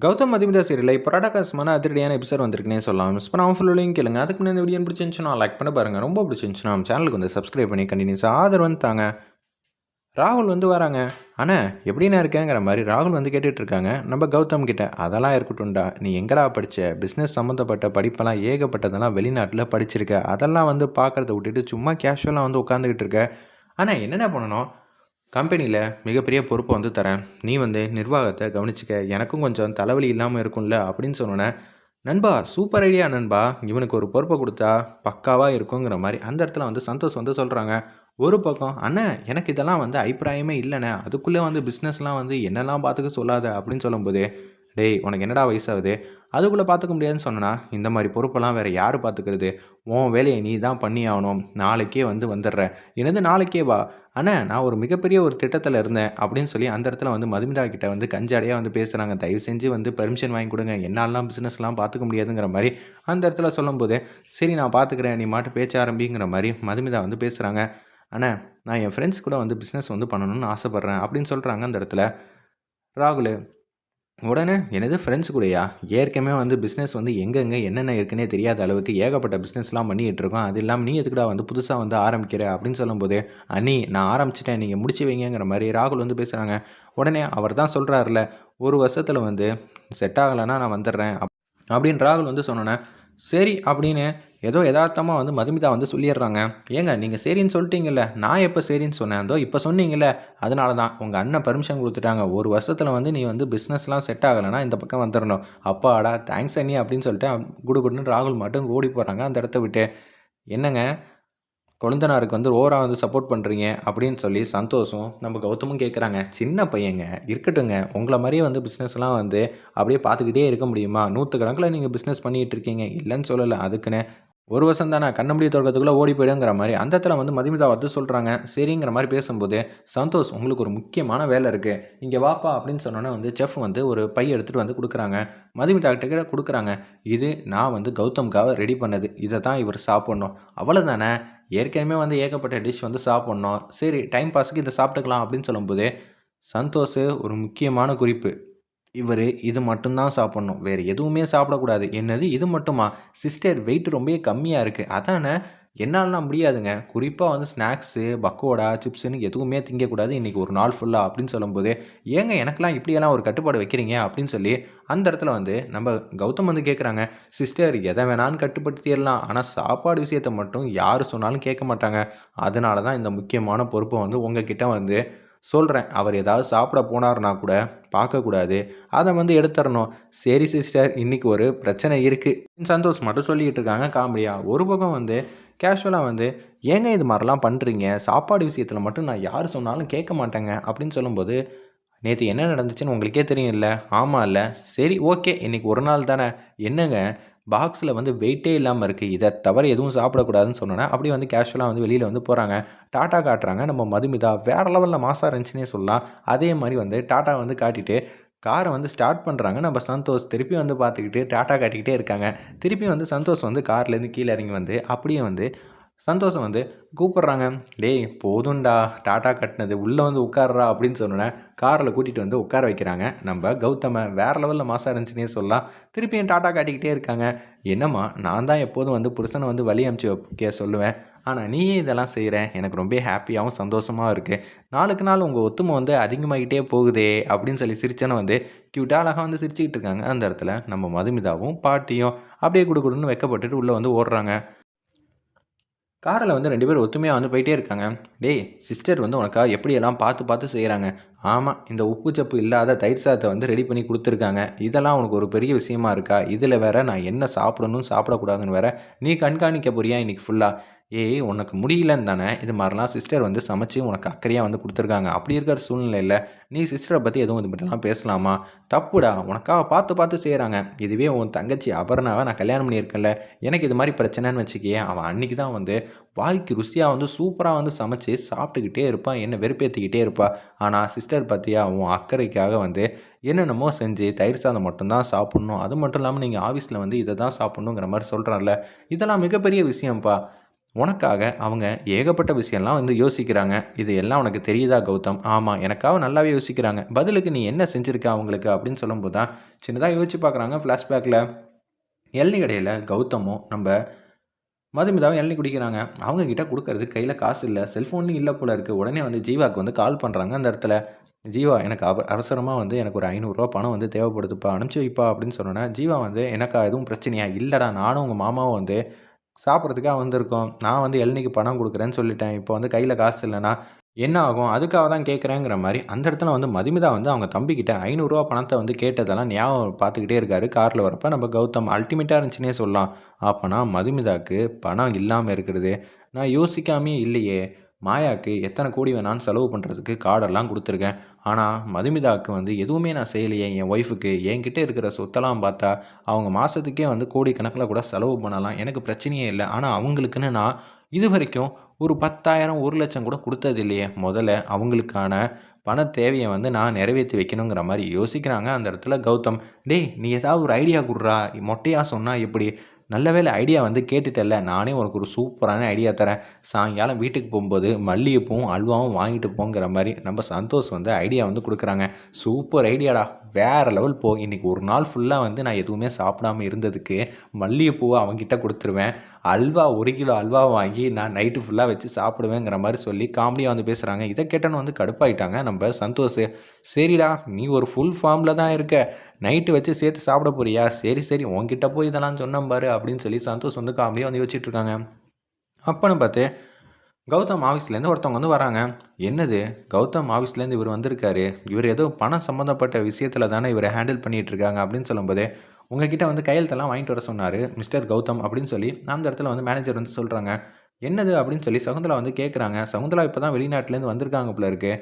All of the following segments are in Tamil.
கௌதம் மதிமிதா சீரியலில் இப்போ ராடாகாசமான அதிரடியான எபிசோட் வந்திருக்குனே சொல்லலாம். மிஸ் பண்ணாமல் ஃபுல்லையும் கேளுங்க. அதுக்கு முன்னாடி இந்த வீடியோ பிடிச்சிருந்துச்சுன்னா லைக் பண்ண பாருங்கள் ரொம்ப பிடிச்சிருந்துச்சுன்னா நம்ம சேனலுக்கு வந்து சப்ஸ்கிரைப் பண்ணி கண்டினியூஸாக ஆதரவு வந்து தாங்க. ராகுல் வந்து வராங்க. அண்ணா எப்படிண்ணா இருக்கேங்கிற மாதிரி ராகுல் வந்து கேட்டுட்ருக்காங்க நம்ம கௌதம் கிட்ட அதெல்லாம் இருக்கட்டும்டா. நீ எங்கடா படித்த பிஸ்னஸ் சம்மந்தப்பட்ட படிப்பெல்லாம் ஏகப்பட்டதெல்லாம் வெளிநாட்டில் படிச்சிருக்க. அதெல்லாம் வந்து பார்க்குறத விட்டுட்டு சும்மா கேஷுவலாக வந்து உட்காந்துக்கிட்டு இருக்க. ஆனால் என்னென்ன பண்ணணும்? கம்பெனியில் மிகப்பெரிய பொறுப்பை வந்து தரேன். நீ வந்து நிர்வாகத்தை கவனிச்சிக்க. எனக்கும் கொஞ்சம் தலைவலி இல்லாமல் இருக்கும்ல அப்படின்னு சொன்னோன்னே நண்பா சூப்பர் ஐடியா நண்பா. இவனுக்கு ஒரு பொறுப்பை கொடுத்தா பக்காவாக இருக்குங்கிற மாதிரி. அந்த இடத்துல வந்து சந்தோஷ் வந்து சொல்கிறாங்க ஒரு பக்கம் அண்ணன் எனக்கு இதெல்லாம் வந்து அபிப்பிராயமே இல்லைண்ணே. அதுக்குள்ளே வந்து பிஸ்னஸ்லாம் வந்து என்னெல்லாம் பார்த்துக்க சொல்லாத? அப்படின்னு சொல்லும்போது டேய் உனக்கு என்னடா வயசாகுது? அதுக்குள்ளே பார்த்துக்க முடியாதுன்னு சொன்னா இந்த மாதிரி பொறுப்பெல்லாம் வேறு யார் பார்த்துக்கிறது? உன் வேலையை நீ தான் பண்ணி ஆகணும் நாளைக்கே வந்து வந்துடுற. என்னது நாளைக்கே வா? அண்ணா நான் ஒரு மிகப்பெரிய ஒரு திட்டத்தில் இருந்தேன் அப்படின்னு சொல்லி அந்த இடத்துல வந்து மதுமிதா கிட்ட வந்து கஞ்சாடியாக வந்து பேசுகிறாங்க தயவு செஞ்சு வந்து பெர்மிஷன் வாங்கி கொடுங்க. என்னாலாம் பிஸ்னஸ்லாம் பார்த்துக்க முடியாதுங்கிற மாதிரி அந்த இடத்துல சொல்லும்போது சரி நான் பார்த்துக்கிறேன். நீ மாட்டு பேச்ச ஆரம்பிங்கிற மாதிரி மதுமிதா வந்து பேசுகிறாங்க அண்ணா நான் என் ஃப்ரெண்ட்ஸ் கூட வந்து பிஸ்னஸ் வந்து பண்ணணும்னு ஆசைப்பட்றேன் அப்படின்னு சொல்கிறாங்க அந்த இடத்துல. ராகுல் உடனே எனது ஃப்ரெண்ட்ஸ் கூடயா? ஏற்கனவே வந்து பிஸ்னஸ் வந்து எங்கெங்கே என்னென்ன இருக்குன்னே தெரியாத அளவுக்கு ஏகப்பட்ட பிஸ்னஸ்லாம் பண்ணிகிட்டு இருக்கோம். அது இல்லாமல் நீ எதுக்குடா வந்து புதுசாக வந்து ஆரம்பிக்கிற அப்படின்னு சொல்லும்போது அண்ணி நான் ஆரம்பிச்சிட்டேன். நீங்கள் முடிச்சு வைங்கிற மாதிரி ராகுல் வந்து பேசுகிறாங்க உடனே அவர் தான் சொல்கிறாருல ஒரு வருஷத்தில் வந்து செட் ஆகலைன்னா நான் வந்துடுறேன். அப்- அப்படின்னு ராகுல் வந்து சொன்னோன்னே சரி அப்படின்னு ஏதோ யதார்த்தமாக வந்து மதுமிதா வந்து சொல்லிடுறாங்க. ஏங்க நீங்கள் சரின்னு சொல்லிட்டீங்கல்ல நான் எப்போ சரின்னு சொன்னேன்? அதோ இப்போ சொன்னீங்கல்ல அதனால தான் உங்கள் அண்ணன் பர்மிஷன் கொடுத்துட்டாங்க. ஒரு வருஷத்தில் வந்து நீ வந்து பிஸ்னஸ்லாம் செட் ஆகலைன்னா இந்த பக்கம் வந்துடணும் அப்பாடா தேங்க்ஸ் அண்ணி அப்படின்னு சொல்லிட்டு குடு குடுன்னு ராகுல் மட்டும் ஓடி போகிறாங்க அந்த இடத்த விட்டு. என்னங்க கொழுந்தனாருக்கு வந்து ஓவராக வந்து சப்போர்ட் பண்ணுறீங்க அப்படின்னு சொல்லி சந்தோஷம் நம்ம கௌதமும் கேட்குறாங்க சின்ன பையங்க இருக்கட்டுங்க உங்களை மாதிரியே வந்து பிஸ்னஸ்லாம் வந்து அப்படியே பார்த்துக்கிட்டே இருக்க முடியுமா? நூற்றுக்கணக்கில் நீங்கள் பிஸ்னஸ் பண்ணிகிட்டு இருக்கீங்க. இல்லைன்னு சொல்லலை அதுக்குன்னு ஒரு வருஷம் தானே கண்ணமுடி தொடக்கத்துக்குள்ளே ஓடி போயிடுங்கிற மாதிரி அந்த இடத்துல வந்து மதுமிதா வந்து சொல்கிறாங்க சரிங்கிற மாதிரி பேசும்போது சந்தோஷ் உங்களுக்கு ஒரு முக்கியமான வேலை இருக்குது இங்கே வாப்பா அப்படின்னு சொன்னோன்னே வந்து செஃப் வந்து ஒரு பை எடுத்துகிட்டு வந்து கொடுக்குறாங்க. மதுமிதா கிட்ட கிட்ட கொடுக்குறாங்க. இது நான் வந்து கௌதம்காக ரெடி பண்ணது. இதை தான் இவர் சாப்பிட்ணும். அவ்வளோதானே ஏற்கனவே வந்து ஏகப்பட்ட டிஷ் வந்து சாப்பிட்ணும். சரி டைம் பாஸுக்கு இதை சாப்பிட்டுக்கலாம் அப்படின்னு சொல்லும்போது சந்தோஷ் ஒரு முக்கியமான குறிப்பு. இவர் இது மட்டும்தான் சாப்பிட்ணும். வேறு எதுவுமே சாப்பிடக்கூடாது. என்னது? இது மட்டுமா? சிஸ்டர் வெயிட் ரொம்பவே கம்மியாக இருக்குது அதானே? என்னாலலாம் முடியாதுங்க. குறிப்பாக வந்து ஸ்நாக்ஸு பக்கோடா சிப்ஸுன்னு எதுவுமே திங்கக்கூடாது. இன்றைக்கி ஒரு நாள் ஃபுல்லாக அப்படின்னு சொல்லும்போது ஏங்க எனக்கெல்லாம் இப்படியெல்லாம் ஒரு கட்டுப்பாடு வைக்கிறீங்க? அப்படின்னு சொல்லி அந்த இடத்துல வந்து நம்ம கௌதம் வந்து கேட்குறாங்க சிஸ்டர் எதை வேணாலும் கட்டுப்படுத்திடலாம் ஆனால் சாப்பாடு விஷயத்தை மட்டும் யார் சொன்னாலும் கேட்க மாட்டாங்க. அதனால தான் இந்த முக்கியமான பொறுப்பை வந்து உங்ககிட்ட வந்து சொல்கிறேன் அவர் ஏதாவது சாப்பிட போனார்னா கூட பார்க்கக்கூடாது. அதை வந்து எடுத்துடணும். சரி சிஸ்டர் இன்றைக்கி ஒரு பிரச்சனை இருக்குது சந்தோஷ் மட்டும் சொல்லிக்கிட்டு இருக்காங்க காமெடியாக ஒரு பக்கம் வந்து கேஷுவலாக வந்து ஏங்க இது மாதிரிலாம் பண்ணுறீங்க சாப்பாடு விஷயத்தில் மட்டும் நான் யார் சொன்னாலும் கேட்க மாட்டேங்க. அப்படின்னு சொல்லும்போது நேற்று என்ன நடந்துச்சுன்னு உங்களுக்கே தெரியும்ல? ஆமாம் இல்லை சரி ஓகே. இன்றைக்கி ஒரு நாள் தானே. என்னங்க? பாக்ஸில் வந்து வெயிட்டே இல்லாமல் இருக்குது இதை தவிர எதுவும் சாப்பிடக்கூடாதுன்னு சொன்னோன்னா அப்படியே வந்து கேஷுவலாக வந்து வெளியில் வந்து போகிறாங்க டாட்டா காட்டுறாங்க. நம்ம மதுமிதா வேறு லெவலில் மாசாக இருந்துச்சுன்னே சொல்லலாம். அதே மாதிரி வந்து டாட்டா வந்து காட்டிட்டு காரை வந்து ஸ்டார்ட் பண்ணுறாங்க நம்ம சந்தோஷ் திருப்பி வந்து பார்த்துக்கிட்டு டாட்டா காட்டிக்கிட்டே இருக்காங்க. திருப்பி வந்து சந்தோஷ் வந்து கார்லேருந்து கீழே இறங்கி வந்து அப்படியே வந்து சந்தோஷம் வந்து கூப்பிட்றாங்க டேய் போதும்டா டாட்டா கட்டினது உள்ளே வந்து உட்கார்றா அப்படின்னு சொன்னோன்னே காரில் கூட்டிகிட்டு வந்து உட்கார வைக்கிறாங்க. நம்ம கௌதம வேறு லெவலில் மாசாக இருந்துச்சுன்னே சொல்லலாம். திருப்பியும் டாட்டா காட்டிக்கிட்டே இருக்காங்க. என்னம்மா நான் தான் எப்போதும் வந்து புருஷனை வந்து வழி அமுச்சு வைக்க சொல்லுவேன். ஆனால் நீயே இதெல்லாம் செய்கிற எனக்கு ரொம்ப ஹாப்பியாகவும் சந்தோஷமாகவும் இருக்குது நாளுக்கு நாள் உங்கள் ஒத்துமை வந்து அதிகமாகிட்டே போகுதே அப்படின்னு சொல்லி சிரிச்சேன்னு வந்து க்யூட்டாக அழகாக வந்து சிரிச்சுக்கிட்டு இருக்காங்க. அந்த இடத்துல நம்ம மதுமிதாவும் பாட்டியும் அப்படியே கொடுக்கணும்னு வைக்கப்பட்டுட்டு உள்ளே வந்து ஓடுறாங்க. காரில் வந்து ரெண்டு பேரும் ஒத்துமையாக வந்து போயிட்டே இருக்காங்க. டேய் சிஸ்டர் வந்து உனக்காக எப்படியெல்லாம் பார்த்து பார்த்து செய்கிறாங்க ஆமாம் இந்த உப்பு சப்பு இல்லாத தயிர் சாதத்தை வந்து ரெடி பண்ணி கொடுத்துருக்காங்க. இதெல்லாம் உனக்கு ஒரு பெரிய விஷயமா இருக்கா? இதில் வேற நான் என்ன சாப்பிடணும் சாப்பிடக்கூடாதுன்னு வேற நீ கண்காணிக்க போறியா இன்றைக்கி ஃபுல்லாக ஏய் உனக்கு முடியலன்னு தானே? இது மாதிரிலாம் சிஸ்டர் வந்து சமைச்சு உனக்கு அக்கறையாக வந்து கொடுத்துருக்காங்க. அப்படி இருக்கிற சூழ்நிலையில் நீ சிஸ்டரை பற்றி எதுவும் இது பற்றிலாம் பேசலாமா? தப்புடா உனக்காக பார்த்து பார்த்து செய்கிறாங்க இதுவே உன் தங்கச்சி அபர்ணாவை நான் கல்யாணம் பண்ணியிருக்கேன்ல. எனக்கு இது மாதிரி பிரச்சனைன்னு வச்சுக்கியே அவன் அன்றைக்கி தான் வந்து வாய்க்கு ருசியாக வந்து சூப்பராக வந்து சமைச்சு சாப்பிட்டுக்கிட்டே இருப்பான். என்ன வெறுப்பேற்றிக்கிட்டே இருப்பாள் ஆனால் சிஸ்டர் பற்றியா உன் அக்கறைக்காக வந்து என்னென்னமோ செஞ்சு தயிர் சாதம் மட்டும்தான் சாப்பிட்ணும். அது மட்டும் இல்லாமல் நீங்கள் ஆஃபீஸில் வந்து இதை தான் சாப்பிட்ணுங்கிற மாதிரி சொல்கிறான்ல இதெல்லாம் மிகப்பெரிய விஷயம்ப்பா. உனக்காக அவங்க ஏகப்பட்ட விஷயம்லாம் வந்து யோசிக்கிறாங்க. இது எல்லாம் உனக்கு தெரியுதா கௌதம்? ஆமாம் எனக்காக நல்லாவே யோசிக்கிறாங்க. பதிலுக்கு நீ என்ன செஞ்சுருக்க அவங்களுக்கு அப்படின்னு சொல்லும்போது தான் சின்னதாக யோசிச்சு பார்க்குறாங்க ஃப்ளாஷ்பேக்கில் எள்ளி கடையில் கௌதமும் நம்ம மதுமிதாவும் இளநீ குடிக்கிறாங்க. அவங்க கிட்ட கொடுக்கறது கையில் காசு இல்லை செல்ஃபோன்லையும் இல்லை போல இருக்குது உடனே வந்து ஜீவாவுக்கு வந்து கால் பண்ணுறாங்க அந்த இடத்துல. ஜீவா எனக்கு அவ அவசரமாக வந்து எனக்கு ஒரு ஐநூறுரூவா பணம் வந்து தேவைப்படுதுப்பா அனுப்பிச்சி வைப்பா அப்படின்னு சொன்னோன்னே ஜீவா வந்து எனக்கா எதுவும் பிரச்சனையா? இல்லைடா நானும் உங்கள் மாமாவும் வந்து சாப்பிட்றதுக்காக வந்திருக்கோம். நான் வந்து இளநிக்கு பணம் கொடுக்குறேன்னு சொல்லிட்டேன். இப்போ வந்து கையில் காசு இல்லைன்னா என்ன ஆகும்? அதுக்காக தான் கேட்குறேங்கிற மாதிரி அந்த இடத்துல வந்து மதுமிதா வந்து அவங்க தம்பிக்கிட்ட ஐநூறுரூவா பணத்தை வந்து கேட்டதெல்லாம் ஞாபகம் பார்த்துக்கிட்டே இருக்காரு. காரில் வரப்போ நம்ம கௌதம் அல்டிமேட்டாக இருந்துச்சுன்னே சொல்லலாம். அப்போனா மதுமிதாக்கு பணம் இல்லாமல் இருக்கிறது. நான் யோசிக்காமே இல்லையே. மாயாவுக்கு எத்தனை கோடி வேணான்னு செலவு பண்ணுறதுக்கு கார்டெல்லாம் கொடுத்துருக்கேன். ஆனால் மதுமிதாவுக்கு வந்து எதுவுமே நான் செய்யலையே என் ஒய்ஃபுக்கு என்கிட்ட இருக்கிற சொத்தெல்லாம் பார்த்தா அவங்க மாதத்துக்கே வந்து கோடி கணக்கில் கூட செலவு பண்ணலாம். எனக்கு பிரச்சனையே இல்லை. ஆனால் அவங்களுக்குன்னு நான் இது வரைக்கும் ஒரு பத்தாயிரம் ஒரு லட்சம் கூட கொடுத்தது இல்லையே முதல்ல அவங்களுக்கான பண தேவையை வந்து நான் நிறைவேற்றி வைக்கணுங்கிற மாதிரி யோசிக்கிறாங்க. அந்த இடத்துல கௌதம் டேய் நீ ஏதாவது ஒரு ஐடியா கொடுறா. மொட்டையாக சொன்னால் எப்படி? நல்ல வேலை ஐடியா வந்து கேட்டுட்டல நானே உனக்கு ஒரு சூப்பரான ஐடியா தரேன். சாயங்காலம் வீட்டுக்கு போகும்போது மல்லிகைப்பூவும் அல்வாவும் வாங்கிட்டு போங்கிற மாதிரி நம்ம சந்தோஷ் வந்து ஐடியா வந்து கொடுக்குறாங்க. சூப்பர் ஐடியாடா வேறு லெவல் போ இன்றைக்கி ஒரு நாள் ஃபுல்லாக வந்து நான் எதுவுமே சாப்பிடாம இருந்ததுக்கு மல்லிகைப்பூவை அவங்ககிட்ட கொடுத்துருவேன். அல்வா ஒரு கிலோ அல்வா வாங்கி நான் நைட்டு ஃபுல்லாக வச்சு சாப்பிடுவேங்கிற மாதிரி சொல்லி காமெடியாக வந்து பேசுகிறாங்க இதை கேட்டோன்னு வந்து கடுப்பாயிட்டாங்க. நம்ம சந்தோஷ் சரிடா நீ ஒரு ஃபுல் ஃபார்மில் தான் இருக்க. நைட்டு வச்சு சேர்த்து சாப்பிட போறியா? சரி சரி உன்கிட்ட போய் இதெல்லாம் சொன்னேன் பாரு அப்படின்னு சொல்லி சந்தோஷ் வந்து காமெடியாக வந்து யோசிச்சுட்ருக்காங்க அப்போன்னு பார்த்து கௌதம் ஆஃபீஸ்லேருந்து ஒருத்தவங்க வந்து வராங்க. என்னது? கௌதம் ஆஃபீஸ்லேருந்து இவர் வந்திருக்காரு. இவர் ஏதோ பணம் சம்மந்தப்பட்ட விஷயத்தில் தானே இவரை ஹேண்டில் பண்ணிகிட்டு இருக்காங்க அப்படின்னு சொல்லும்போது உங்ககிட்ட வந்து கையெழுத்தெல்லாம் வாங்கிட்டு வர சொன்னார் மிஸ்டர் கௌதம் அப்படின்னு சொல்லி அந்த இடத்துல வந்து மேனேஜர் வந்து சொல்கிறாங்க என்னது அப்படின்னு சொல்லி சகுந்தலா வந்து கேட்குறாங்க சகுந்தலா இப்போ தான் வெளிநாட்டிலேருந்து வந்திருக்காங்க போல இருக்குது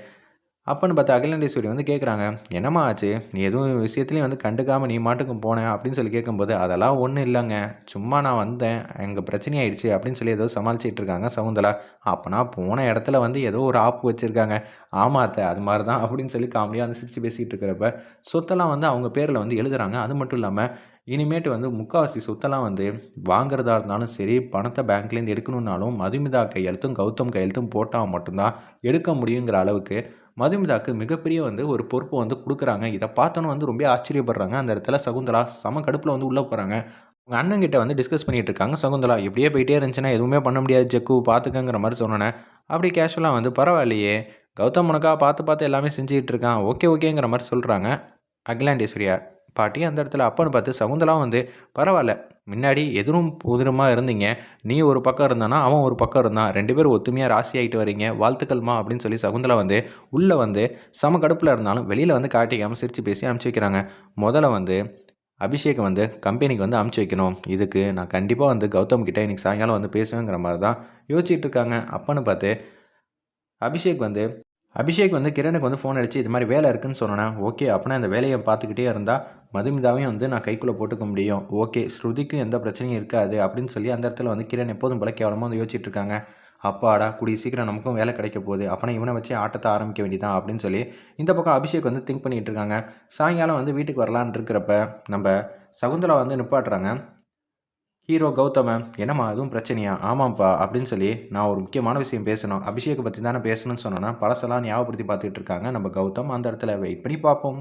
அப்போன்னு பார்த்தா அகிலாண்டேஸ்வரி வந்து கேட்குறாங்க என்னம்மா ஆச்சு? நீ எதுவும் விஷயத்துலையும் வந்து கண்டுக்காமல் நீ மாட்டுக்கும் போனேன் அப்படின்னு சொல்லி கேட்கும்போது அதெல்லாம் ஒன்றும் இல்லைங்க. சும்மா நான் வந்தேன். எங்கள் பிரச்சனையாயிடுச்சு அப்படின்னு சொல்லி ஏதோ சமாளிச்சிட்டு இருக்காங்க சவுந்தலா அப்போனா போன இடத்துல வந்து ஏதோ ஒரு ஆப்பு வச்சுருக்காங்க. ஆமாத்த அது மாதிரி தான் அப்படின்னு சொல்லி காமெடியாக வந்து சிரித்து பேசிகிட்டு இருக்கிறப்ப சொத்தெல்லாம் வந்து அவங்க பேரில் வந்து எழுதுகிறாங்க அது மட்டும் இல்லாமல் இனிமேட்டு வந்து முக்கால்வாசி சொத்தெல்லாம் வந்து வாங்குறதா இருந்தாலும் சரி பணத்தை பேங்க்லேருந்து எடுக்கணுன்னாலும் மதுமிதா கையெழுத்தும் கௌதம் கையெழுத்தும் போட்டால் மட்டும்தான் எடுக்க முடியுங்கிற அளவுக்கு மதுமிதாக்கு மிகப்பெரிய வந்து ஒரு பொறுப்பு வந்து கொடுக்குறாங்க. இதை பார்த்தோன்னு வந்து ரொம்ப ஆச்சரியப்படுறாங்க. அந்த இடத்துல சகுந்தலா சம கடுப்பில் வந்து உள்ளே போகிறாங்க உங்கள் அண்ணங்கிட்ட வந்து டிஸ்கஸ் பண்ணிகிட்டு இருக்காங்க. சகுந்தலா இப்படியே போயிட்டே இருந்துச்சுன்னா எதுவுமே பண்ண முடியாது ஜக்கு பார்த்துக்கங்கிற மாதிரி சொன்னேன் அப்படி கேஷுவலாக வந்து பரவாயில்லையே கௌதம் உனக்கா பார்த்து பார்த்து எல்லாமே செஞ்சுக்கிட்டு இருக்கான். ஓகே ஓகேங்கிற மாதிரி சொல்கிறாங்க அகிலாண்டேஸ்வரியா பாட்டி அந்த இடத்துல அப்பன்னு பார்த்து சகுந்தலாம் வந்து பரவாயில்ல முன்னாடி எதிரும் புதிரமாக இருந்தீங்க? நீ ஒரு பக்கம் இருந்தானா அவன் ஒரு பக்கம் இருந்தான்? ரெண்டு பேரும் ஒத்துமையாக ராசி ஆகிட்டு வரீங்க? வாழ்த்துக்கள்மா? அப்படின்னு சொல்லி சகுந்தலா வந்து உள்ளே வந்து சம கடுப்பில் இருந்தாலும் வெளியில் வந்து காட்டிக்காமல் சிரித்து பேசி அனுப்பிச்சி வைக்கிறாங்க. முதல்ல வந்து அபிஷேக் வந்து கம்பெனிக்கு வந்து அமுச்சு வைக்கணும். இதுக்கு நான் கண்டிப்பாக வந்து கௌதம் கிட்டே இன்றைக்கி சாயங்காலம் வந்து பேசுவேங்கிற மாதிரி தான் யோசிச்சுட்டு இருக்காங்க. அப்பன்னு பார்த்து அபிஷேக் வந்து அபிஷேக் வந்து கிரணுக்கு வந்து ஃபோன் அடித்து இது மாதிரி வேலை இருக்குன்னு சொன்னேன்? ஓகே அப்படின்னா இந்த வேலையை பார்த்துக்கிட்டே இருந்தால் மதுமிதாவையும் வந்து நான் கைக்குள்ளே போட்டுக்க முடியும். ஓகே ஸ்ருதிக்கும் எந்த பிரச்சனையும் இருக்காது அப்படின்னு சொல்லி அந்த இடத்துல வந்து கிரண் எப்போதும் போல கேவலமாக வந்து யோசிச்சுட்டு இருக்காங்க. அப்பாடா கூடிய சீக்கிரம் நமக்கும் வேலை கிடைக்க போகுது. அப்போனா இவனை வச்சு ஆட்டத்தை ஆரம்பிக்க வேண்டியதான் அப்படின்னு சொல்லி இந்த பக்கம் அபிஷேக் வந்து திங்க் பண்ணிகிட்டு இருக்காங்க. சாயங்காலம் வந்து வீட்டுக்கு வரலான் இருக்கிறப்ப நம்ம சகுந்தலா வந்து நிப்பாட்டுறாங்க. ஹீரோ கௌதம என்னம்மா அதுவும் பிரச்சனையா? ஆமாம்ப்பா அப்படின்னு சொல்லி நான் ஒரு முக்கியமான விஷயம் பேசணும். அபிஷேக்கை பற்றி தானே பேசணும்னு சொன்னோன்னா பழசெல்லாம் ஞாபகப்படுத்தி பார்த்துட்டு இருக்காங்க நம்ம கௌதம் அந்த இடத்துல. வெயிட் பண்ணி பார்ப்போம்.